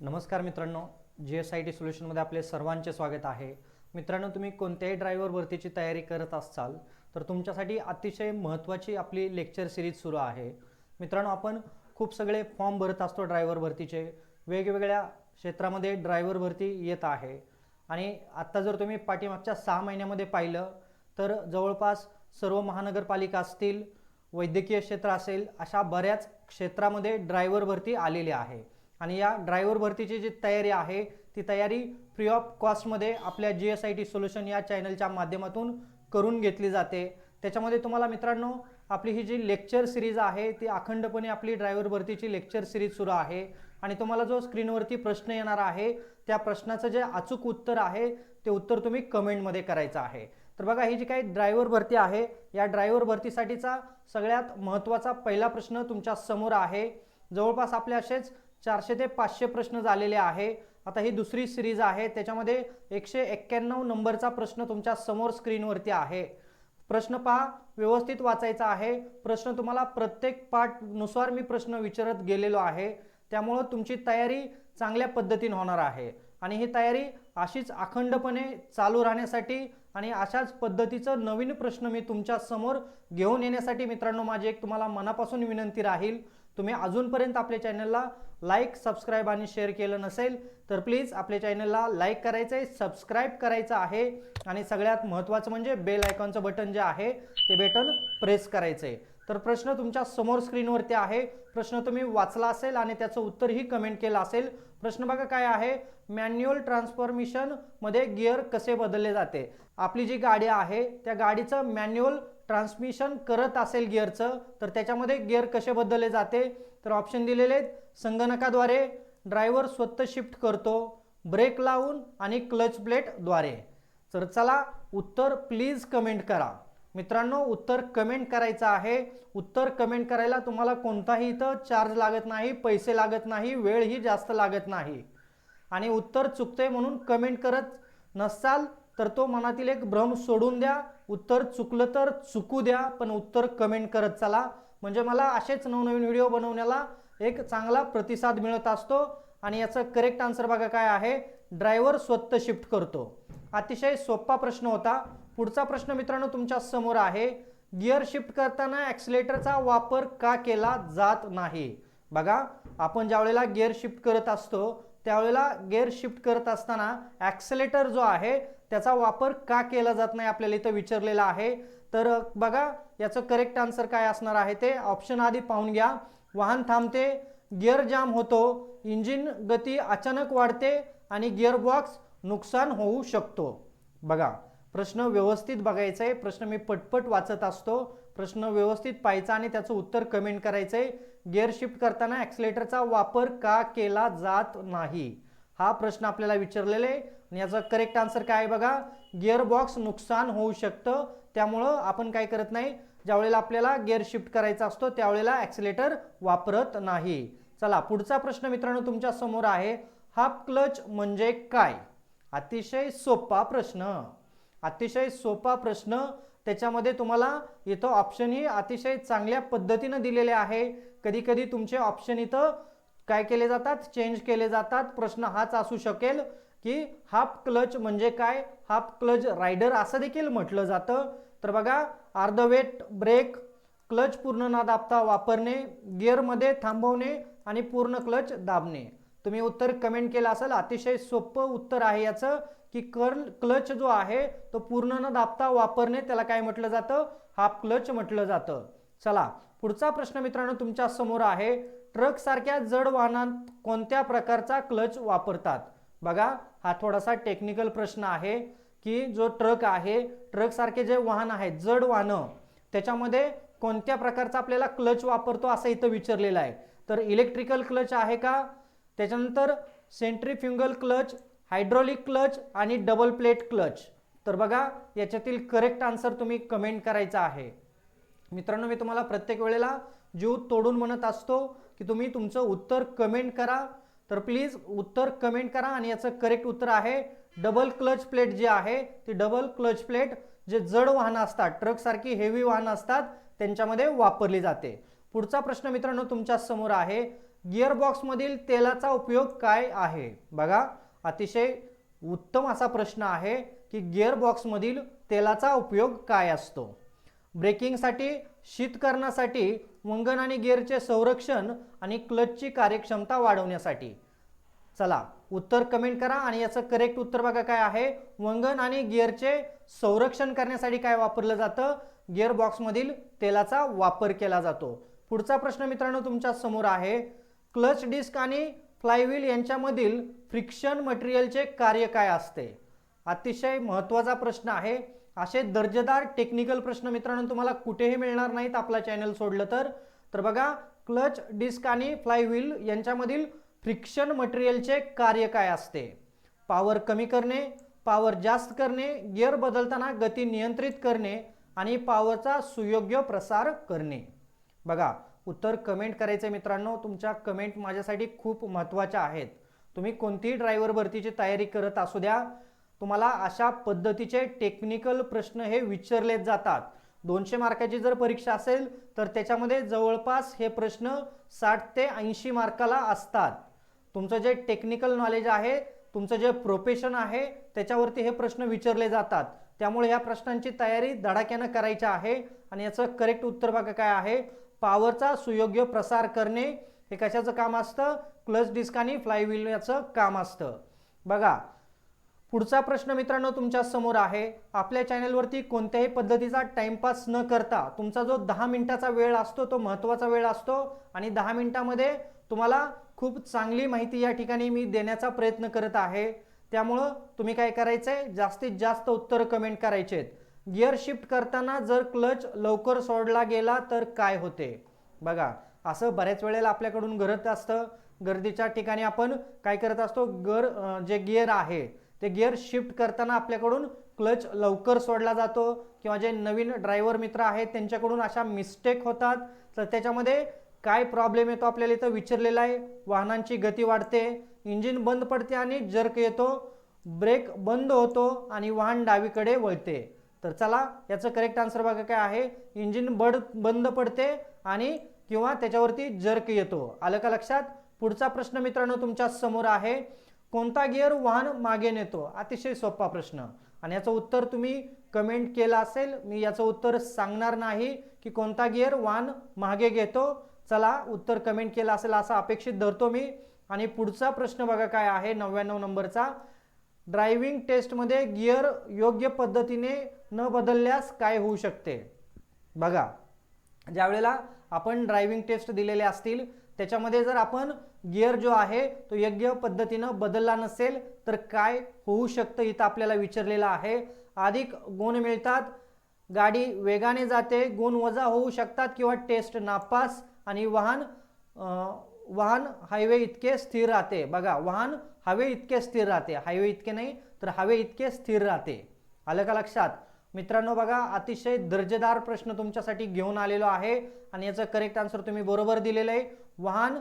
नमस्कार मित्रांनो G S I T सोल्युशनमध्ये आपले सर्वांचे स्वागत आहे. मित्रांनो तुम्ही कोणत्याही ड्रायव्हर भरतीची तयारी करत असाल तर तुमच्यासाठी अतिशय महत्त्वाची आपली लेक्चर सिरीज सुरू आहे. मित्रांनो आपण खूप सगळे फॉर्म भरत असतो ड्रायव्हर भरतीचे वेगवेगळ्या क्षेत्रामध्ये ड्रायव्हर भरती येत आहे. आणि आत्ता जर तुम्ही पाठीमागच्या सहा महिन्यामध्ये पाहिलं तर जवळपास सर्व महानगरपालिका असतील वैद्यकीय क्षेत्र असेल अशा बऱ्याच क्षेत्रामध्ये ड्रायव्हर भरती आलेली आहे. आणि या ड्रायव्हर भरतीची जी तयारी आहे ती तयारी फ्री ऑफ कॉस्टमध्ये आपल्या G S I T solution या चॅनलच्या माध्यमातून करून घेतली जाते. त्याच्यामध्ये तुम्हाला मित्रांनो आपली ही जी लेक्चर सिरीज आहे ती अखंडपणे आपली ड्रायव्हर भरतीची लेक्चर सिरीज सुरू आहे. आणि तुम्हाला जो स्क्रीनवरती प्रश्न येणार आहे त्या प्रश्नाचं जे अचूक उत्तर आहे ते उत्तर तुम्ही कमेंटमध्ये करायचं आहे. तर बघा ही जी काही ड्रायव्हर भरती आहे या ड्रायव्हर भरतीसाठीचा सगळ्यात महत्त्वाचा पहिला प्रश्न तुमच्यासमोर आहे. जवळपास आपले असेच चारशे ते पाचशे प्रश्न झालेले आहे. आता ही दुसरी सिरीज आहे. त्याच्यामध्ये एकशे एक्क्याण्णव नंबरचा प्रश्न तुमच्यासमोर स्क्रीनवरती आहे. प्रश्न पहा. व्यवस्थित वाचायचा आहे. प्रश्न तुम्हाला प्रत्येक पाठनुसार मी प्रश्न विचारत गेलेलो आहे. त्यामुळं तुमची तयारी चांगल्या पद्धतीने होणार आहे. आणि ही तयारी अशीच अखंडपणे चालू राहण्यासाठी आणि अशाच पद्धतीचं नवीन प्रश्न मी तुमच्यासमोर घेऊन येण्यासाठी मित्रांनो माझी एक तुम्हाला मनापासून विनंती राहील. तुम्ही अजूनपर्यंत आपल्या चॅनलला लाईक सबस्क्राईब आणि शेअर केलं नसेल तर प्लीज आपल्या चॅनलला लाईक करायचं आहे सबस्क्राईब करायचं आहे. आणि सगळ्यात महत्त्वाचं म्हणजे बेल आयकॉनचं बटन जे आहे ते बटन प्रेस करायचं आहे तर प्रश्न तुमच्यासमोर स्क्रीनवरती आहे. प्रश्न तुम्ही वाचला असेल आणि त्याचं उत्तरही कमेंट केलं असेल. प्रश्न बघा काय आहे. मॅन्युअल ट्रान्सफॉर्मेशनमध्ये गिअर कसे बदलले जाते? आपली जी गाडी आहे त्या गाडीचं मॅन्युअल ट्रान्समिशन करत असेल गिअरचं तर त्याच्यामध्ये गिअर कसे बदलले जाते? तर ऑप्शन दिलेले आहेत. संगणकाद्वारे ड्रायव्हर स्वतः शिफ्ट करतो ब्रेक लावून आणि क्लच प्लेटद्वारे तर चला उत्तर प्लीज कमेंट करा. मित्रांनो उत्तर कमेंट करायचं आहे. उत्तर कमेंट करायला तुम्हाला कोणताही इथं चार्ज लागत नाही पैसे लागत नाही वेळही जास्त लागत नाही. आणि उत्तर चुकते म्हणून कमेंट करत नसाल तर तो मनातील एक भ्रम सोडून द्या. उत्तर चुकलं तर चुकू द्या पण उत्तर कमेंट करत चला. म्हणजे मला असेच नवनवीन व्हिडिओ बनवण्याला एक चांगला प्रतिसाद मिळत असतो. आणि याचं करेक्ट आन्सर बघा काय आहे. ड्रायव्हर स्वतः शिफ्ट करतो. अतिशय सोपा प्रश्न होता. पुढचा प्रश्न मित्रांनो तुमच्यासमोर आहे. गिअर शिफ्ट करताना ॲक्सिलेटरचा वापर का केला जात नाही? बघा आपण ज्या वेळेला गिअर शिफ्ट करत असतो त्यावेळेला गिअर शिफ्ट करत असताना ॲक्सिलेटर जो आहे त्याचा वापर का केला जात नाही आपल्याला इथं विचारलेला आहे. तर बघा याचं करेक्ट आन्सर काय असणार आहे ते? ऑप्शन आधी पाहून घ्या. वाहन थांबते गिअर जाम होतो इंजिन गती अचानक वाढते आणि गिअर बॉक्स नुकसान होऊ शकतो. बघा प्रश्न व्यवस्थित बघायचा आहे प्रश्न मी पटपट वाचत असतो. प्रश्न व्यवस्थित पाहायचा आणि त्याचं उत्तर कमेंट करायचं आहे गिअर शिफ्ट करताना ॲक्सिलेटरचा वापर का केला जात नाही? हा प्रश्न आपल्याला विचारलेला आहे. आणि याचा करेक्ट आन्सर काय आहे बघा? गिअरबॉक्स नुकसान होऊ शकतं. त्यामुळं आपण काय करत नाही. ज्यावेळेला आपल्याला गिअर शिफ्ट करायचा असतो त्यावेळेला ॲक्सिलेटर वापरत नाही. चला पुढचा प्रश्न मित्रांनो तुमच्यासमोर आहे. हाफ क्लच म्हणजे काय? अतिशय सोपा प्रश्न. अतिशय सोपा प्रश्न. त्याच्यामध्ये तुम्हाला इथं ऑप्शनही अतिशय चांगल्या पद्धतीनं दिलेले आहे. कधी कधी तुमचे ऑप्शन इथं काय केले जातात? चेंज केले जातात. प्रश्न हाच असू शकेल. की हाफ क्लच म्हणजे काय? हाफ क्लच रायडर असं देखील म्हटलं जातं. तर बघा अर्धवेट ब्रेक क्लच पूर्ण न दाबता वापरणे गिअरमध्ये थांबवणे आणि पूर्ण क्लच दाबणे. तुम्ही उत्तर कमेंट केलं असेल अतिशय सोपं उत्तर आहे याचं की कर्ल क्लच जो आहे तो पूर्ण न दाबता वापरणे त्याला काय म्हटलं जातं? हाफ क्लच म्हटलं जातं. चला पुढचा प्रश्न मित्रांनो तुमच्यासमोर आहे. ट्रक सारख्या जड वाहनात कोणत्या प्रकारचा क्लच वापरतात? बघा हा थोडासा टेक्निकल प्रश्न आहे की जो ट्रक आहे ट्रकसारखे जे वाहन आहेत जड वाहनं त्याच्यामध्ये कोणत्या प्रकारचा आपल्याला क्लच वापरतो असं इथं विचारलेलं आहे. तर इलेक्ट्रिकल क्लच आहे का? त्याच्यानंतर सेंट्रीफ्युगल क्लच हायड्रॉलिक क्लच आणि डबल प्लेट क्लच तर बघा याच्यातील करेक्ट आन्सर तुम्ही कमेंट करायचा आहे. मित्रांनो मी तुम्हाला प्रत्येक वेळेला जीव तोडून म्हणत असतो की तुम्ही तुमचं उत्तर कमेंट करा. तर प्लीज उत्तर कमेंट करा आणि याचं करेक्ट उत्तर आहे. डबल क्लच प्लेट जी आहे ती डबल क्लच प्लेट जे जड वाहनं असतात ट्रकसारखी हेवी वाहनं असतात त्यांच्यामध्ये वापरली जाते. पुढचा प्रश्न मित्रांनो तुमच्यासमोर आहे. गिअरबॉक्समधील तेलाचा उपयोग काय आहे? बघा अतिशय उत्तम असा प्रश्न आहे की गिअरबॉक्समधील तेलाचा उपयोग काय असतो? ब्रेकिंगसाठी शीतकरणासाठी वंगण आणि गेअरचे संरक्षण आणि क्लचची कार्यक्षमता वाढवण्यासाठी. चला उत्तर कमेंट करा आणि याचं करेक्ट उत्तर बघा काय आहे. वंगण आणि गिअरचे संरक्षण करण्यासाठी काय वापरलं जातं? गिअर बॉक्समधील तेलाचा वापर केला जातो. पुढचा प्रश्न मित्रांनो तुमच्यासमोर आहे. क्लच डिस्क आणि फ्लायव्हील यांच्यामधील फ्रिक्शन मटेरियलचे कार्य काय असते? अतिशय महत्त्वाचा प्रश्न आहे. असे दर्जेदार टेक्निकल प्रश्न मित्रांनो तुम्हाला कुठेही मिळणार नाहीत आपला चॅनल सोडलं तर. तर बघा क्लच डिस्क आणि फ्लायव्हील यांच्यामधील फ्रिक्शन मटेरियलचे कार्य काय असते? पॉवर कमी करणे पॉवर जास्त करणे गिअर बदलताना गती नियंत्रित करणे आणि पॉवरचा सुयोग्य प्रसार करणे. बघा उत्तर कमेंट करायचे मित्रांनो तुमच्या कमेंट माझ्यासाठी खूप महत्त्वाच्या आहेत. तुम्ही कोणतीही ड्रायव्हर भरतीची तयारी करत असू द्या. तुम्हाला अशा पद्धतीचे टेक्निकल प्रश्न हे विचारले जातात. दोनशे मार्काची जर परीक्षा असेल तर त्याच्यामध्ये जवळपास हे प्रश्न साठ ते ऐंशी मार्काला असतात. तुमचं जे टेक्निकल नॉलेज आहे तुमचं जे प्रोफेशन आहे त्याच्यावरती हे प्रश्न विचारले जातात. त्यामुळे या प्रश्नांची तयारी धडाक्यानं करायची आहे. आणि याचं करेक्ट उत्तर बघा काय आहे. पॉवरचा सुयोग्य प्रसार करणे हे कशाचं काम असतं? क्लच डिस्क आणि फ्लायव्हील याचं काम असतं. बघा पुढचा प्रश्न मित्रांनो तुमच्यासमोर आहे. आपल्या चॅनलवरती कोणत्याही पद्धतीचा टाइमपास न करता तुमचा जो दहा मिनिटाचा वेळ असतो तो महत्त्वाचा वेळ असतो. आणि दहा मिनिटामध्ये तुम्हाला खूप चांगली माहिती या ठिकाणी मी देण्याचा प्रयत्न करत आहे. त्यामुळं तुम्ही काय करायचंय? जास्तीत जास्त उत्तर कमेंट करायचे आहेत गिअर शिफ्ट करताना जर क्लच लवकर सोडला गेला तर काय होते? बघा असं बऱ्याच वेळेला आपल्याकडून घडत असतं. गर्दीच्या ठिकाणी आपण काय करत असतो? गर जे गिअर आहे ते गिअर शिफ्ट करताना आपल्याकडून क्लच लवकर सोडला जातो. किंवा जे नवीन ड्रायव्हर मित्र आहेत त्यांच्याकडून अशा मिस्टेक होतात. तर त्याच्यामध्ये काय प्रॉब्लेम येतो आपल्याला इथं विचारलेला आहे? वाहनांची गती वाढते इंजिन बंद पडते आणि जर्क येतो. ब्रेक बंद होतो आणि वाहन डावीकडे वळते. तर चला याचं करेक्ट आन्सर बघा काय आहे. इंजिन बड बंद पडते आणि किंवा त्याच्यावरती जर्क येतो. आलं का लक्षात? पुढचा प्रश्न मित्रांनो तुमच्यासमोर आहे. कोणता गिअर वाहन मागे नेतो? अतिशय सोपा प्रश्न. आणि याचं उत्तर तुम्ही कमेंट केलं असेल मी याचं उत्तर सांगणार नाही की कोणता गिअर वाहन मागे घेतो. चला उत्तर कमेंट केलं असेल असं अपेक्षित धरतो मी. आणि पुढचा प्रश्न बघा काय आहे नव्याण्णव नंबरचा. ड्रायव्हिंग टेस्टमध्ये गिअर योग्य पद्धतीने न बदलल्यास काय होऊ शकते? बघा ज्यावेळेला आपण ड्रायव्हिंग टेस्ट दिलेले असतील त्याच्यामध्ये जर आपण गिअर जो आहे तो योग्य पद्धतीनं बदलला नसेल तर काय होऊ शकतं इथं आपल्याला विचारलेलं आहे. अधिक गुण मिळतात गाडी वेगाने जाते गुण वजा होऊ शकतात किंवा टेस्ट नापास आणि वाहन वाहन हायवे इतके स्थिर राहते. बघा वाहन हवे इतके स्थिर राहते. हायवे इतके नाही तर हवे इतके स्थिर राहते. आलं का लक्षात? मित्रांनो बघा अतिशय दर्जेदार प्रश्न तुमच्यासाठी घेऊन आलेलो आहे आणि याचं करेक्ट आन्सर तुम्ही बरोबर दिलेलं आहे. वाहन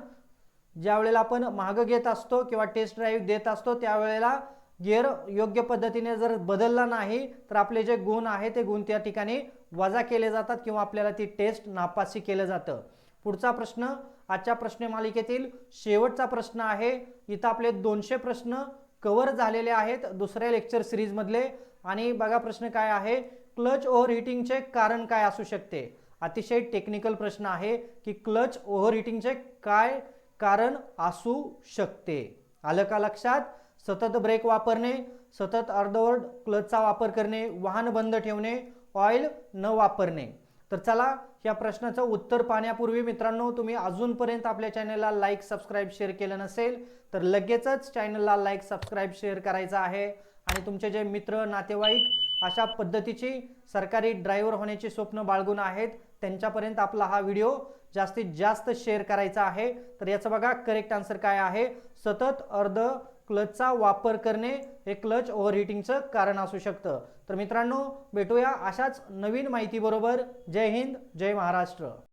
ज्या वेळेला आपण मागं घेत असतो किंवा टेस्ट ड्राईव्ह देत असतो त्यावेळेला गिअर योग्य पद्धतीने जर बदलला नाही तर आपले जे गुण आहे ते गुण त्या ठिकाणी वजा केले जातात किंवा आपल्याला ती टेस्ट नापासी केलं जातं. पुढचा प्रश्न आजच्या प्रश्न मालिकेतील शेवटचा प्रश्न आहे. इथं आपले दोनशे प्रश्न कव्हर झालेले आहेत दुसऱ्या लेक्चर सिरीजमधले आणि बघा प्रश्न काय आहे. क्लच ओव्हर हिटिंगचे कारण काय असू शकते? अतिशय टेक्निकल प्रश्न आहे की क्लच ओव्हरहिटिंगचे काय कारण असू शकते? आलं का लक्षात? सतत ब्रेक वापरणे सतत अर्धवर क्लचचा वापर करणे वाहन बंद ठेवणे ऑइल न वापरणे. तर चला या प्रश्नाचं उत्तर पाहण्यापूर्वी मित्रांनो तुम्ही अजूनपर्यंत आपल्या चॅनलला लाईक सबस्क्राईब शेअर केलं नसेल तर लगेचच चॅनलला लाईक सबस्क्राईब शेअर करायचं आहे. आणि तुमचे जे मित्र नातेवाईक अशा पद्धतीची सरकारी ड्रायव्हर होण्याची स्वप्न बाळगून आहेत. त्यांच्यापर्यंत आपला हा व्हिडिओ जास्तीत जास्त शेअर करायचा आहे. तर याचं बघा करेक्ट आन्सर काय आहे? सतत अर्ध क्लचचा वापर करणे हे क्लच ओव्हरहिटिंगचं कारण असू शकतं. तर मित्रांनो भेटूया अशाच नवीन माहितीबरोबर. जय हिंद जय महाराष्ट्र.